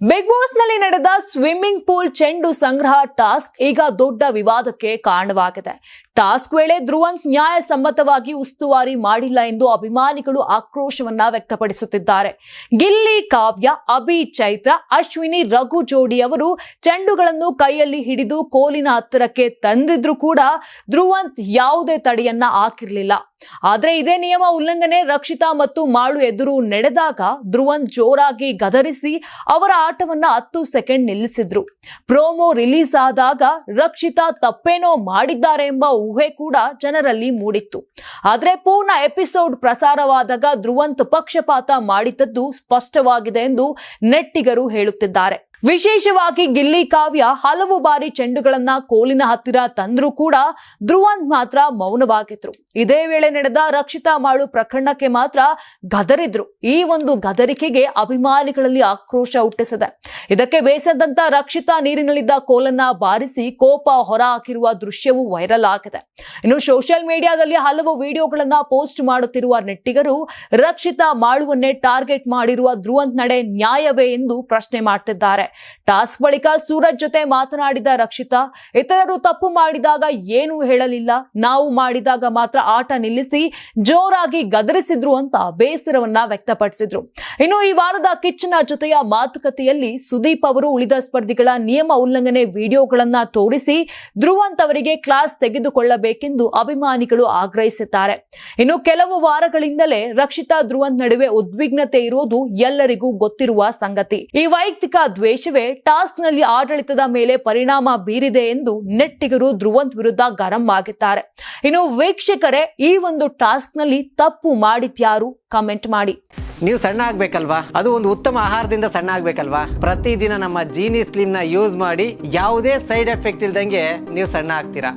Big ಬಾಸ್ನಲ್ಲಿ ನಡೆದ swimming pool ಚೆಂಡು ಸಂಗ್ರಹ ಟಾಸ್ಕ್ ಈಗ ದೊಡ್ಡ ವಿವಾದಕ್ಕೆ ಕಾರಣವಾಗಿದೆ. ಟಾಸ್ಕ್ ವೇಳೆ ಧ್ರುವಂತ್ ನ್ಯಾಯಸಮ್ಮತವಾಗಿ ಉಸ್ತುವಾರಿ ಮಾಡಿಲ್ಲ ಎಂದು ಅಭಿಮಾನಿಗಳು ಆಕ್ರೋಶವನ್ನ ವ್ಯಕ್ತಪಡಿಸುತ್ತಿದ್ದಾರೆ. ಗಿಲ್ಲಿ, ಕಾವ್ಯ, ಅಭಿ, ಚೈತ್ರ, ಅಶ್ವಿನಿ, ರಘು ಜೋಡಿ ಅವರು ಚೆಂಡುಗಳನ್ನು ಕೈಯಲ್ಲಿ ಹಿಡಿದು ಕೋಲಿನ ಹತ್ತಿರಕ್ಕೆ ತಂದಿದ್ರು ಕೂಡ ಧ್ರುವಂತ್ ಯಾವುದೇ ತಡೆಯನ್ನ ಹಾಕಿರಲಿಲ್ಲ. ಆದರೆ ಇದೇ ನಿಯಮ ಉಲ್ಲಂಘನೆ ರಕ್ಷಿತಾ ಮತ್ತು ಮಾಳು ಎದುರು ನಡೆದಾಗ ಧ್ರುವಂತ್ ಜೋರಾಗಿ ಗದರಿಸಿ ಅವರ ಆಟವನ್ನ ಹತ್ತು ಸೆಕೆಂಡ್ ನಿಲ್ಲಿಸಿದ್ರು. ಪ್ರೋಮೋ ರಿಲೀಸ್ ಆದಾಗ ರಕ್ಷಿತಾ ತಪ್ಪೇನೋ ಮಾಡಿದ್ದಾರೆ ಎಂಬ ಊಹೆ ಕೂಡ ಜನರಲ್ಲಿ ಮೂಡಿತ್ತು. ಆದರೆ ಪೂರ್ಣ ಎಪಿಸೋಡ್ ಪ್ರಸಾರವಾದಾಗ ಧ್ರುವಂತ್ ಪಕ್ಷಪಾತ ಮಾಡಿದ್ದದ್ದು ಸ್ಪಷ್ಟವಾಗಿದೆ ಎಂದು ನೆಟ್ಟಿಗರು ಹೇಳುತ್ತಿದ್ದಾರೆ. ವಿಶೇಷವಾಗಿ ಗಿಲ್ಲಿ ಕಾವ್ಯ ಹಲವು ಬಾರಿ ಚೆಂಡುಗಳನ್ನ ಕೋಲಿನ ಹತ್ತಿರ ತಂದ್ರೂ ಕೂಡ ಧ್ರುವಂತ್ ಮಾತ್ರ ಮೌನವಾಗಿದ್ರು. ಇದೇ ವೇಳೆ ನಡೆದ ರಕ್ಷಿತಾ ಮಾಳು ಪ್ರಕರಣಕ್ಕೆ ಮಾತ್ರ ಗದರಿದ್ರು. ಈ ಒಂದು ಗದರಿಕೆಗೆ ಅಭಿಮಾನಿಗಳಲ್ಲಿ ಆಕ್ರೋಶ ಹುಟ್ಟಿಸಿದೆ. ಇದಕ್ಕೆ ಬೇಸದಂತ ರಕ್ಷಿತಾ ನೀರಿನಲ್ಲಿದ್ದ ಕೋಲನ್ನ ಬಾರಿಸಿ ಕೋಪ ಹೊರ ಹಾಕಿರುವ ದೃಶ್ಯವು ವೈರಲ್ ಆಗಿದೆ. ಇನ್ನು ಸೋಷಿಯಲ್ ಮೀಡಿಯಾದಲ್ಲಿ ಹಲವು ವಿಡಿಯೋಗಳನ್ನ ಪೋಸ್ಟ್ ಮಾಡುತ್ತಿರುವ ನೆಟ್ಟಿಗರು ರಕ್ಷಿತಾ ಮಾಳುವನ್ನೇ ಟಾರ್ಗೆಟ್ ಮಾಡಿರುವ ಧ್ರುವಂತ್ ನಡೆ ನ್ಯಾಯವೇ ಎಂದು ಪ್ರಶ್ನೆ ಮಾಡ್ತಿದ್ದಾರೆ. ಟಾಸ್ಕ್ ಬಳಿಕ ಸೂರಜ್ ಜೊತೆ ಮಾತನಾಡಿದ ರಕ್ಷಿತಾ, ಇತರರು ತಪ್ಪು ಮಾಡಿದಾಗ ಏನೂ ಹೇಳಲಿಲ್ಲ. ನಾವು ಮಾಡಿದಾಗ ಮಾತ್ರ ಆಟ ನಿಲ್ಲಿಸಿ ಜೋರಾಗಿ ಗದರಿಸಿದ್ರು ಅಂತ ಬೇಸರವನ್ನ ವ್ಯಕ್ತಪಡಿಸಿದ್ರು. ಇನ್ನು ಈ ವಾರದ ಕಿಚ್ಚನ ಜೊತೆಯ ಮಾತುಕತೆಯಲ್ಲಿ ಸುದೀಪ್ ಅವರು ಉಳಿದ ಸ್ಪರ್ಧಿಗಳ ನಿಯಮ ಉಲ್ಲಂಘನೆ ವಿಡಿಯೋಗಳನ್ನ ತೋರಿಸಿ ಧ್ರುವಂತ್ ಅವರಿಗೆ ಕ್ಲಾಸ್ ತೆಗೆದುಕೊಳ್ಳಬೇಕೆಂದು ಅಭಿಮಾನಿಗಳು ಆಗ್ರಹಿಸಿದ್ದಾರೆ. ಇನ್ನು ಕೆಲವು ವಾರಗಳಿಂದಲೇ ರಕ್ಷಿತಾ ಧ್ರುವಂತ್ ನಡುವೆ ಉದ್ವಿಗ್ನತೆ ಇರುವುದು ಎಲ್ಲರಿಗೂ ಗೊತ್ತಿರುವ ಸಂಗತಿ. ಈ ವೈಯಕ್ತಿಕ ದ್ವೇಷವೇ ಟಾಸ್ಕ್ನಲ್ಲಿ ಆಡಳಿತದ ಮೇಲೆ ಪರಿಣಾಮ ಬೀರಿದೆ ಎಂದು ನೆಟ್ಟಿಗರು ಧ್ರುವಂತ್ ವಿರುದ್ಧ ಗರಂ ಆಗಿದ್ದಾರೆ. ಇನ್ನು ವೀಕ್ಷಕರೇ, ಈ ಒಂದು ಟಾಸ್ಕ್ನಲ್ಲಿ ತಪ್ಪು ಮಾಡಿದ್ಯಾರು? ಕಮೆಂಟ್ ಮಾಡಿ. ನೀವು ಸಣ್ಣ ಆಗ್ಬೇಕಲ್ವಾ? ಅದು ಒಂದು ಉತ್ತಮ ಆಹಾರದಿಂದ ಸಣ್ಣ ಆಗ್ಬೇಕಲ್ವಾ? ಪ್ರತಿದಿನ ನಮ್ಮ ಜೀನಿ ಸ್ಲಿಮ್ನ ಯೂಸ್ ಮಾಡಿ ಯಾವುದೇ ಸೈಡ್ ಎಫೆಕ್ಟ್ ಇಲ್ದಂಗೆ ನೀವು ಸಣ್ಣ ಆಗ್ತೀರಾ?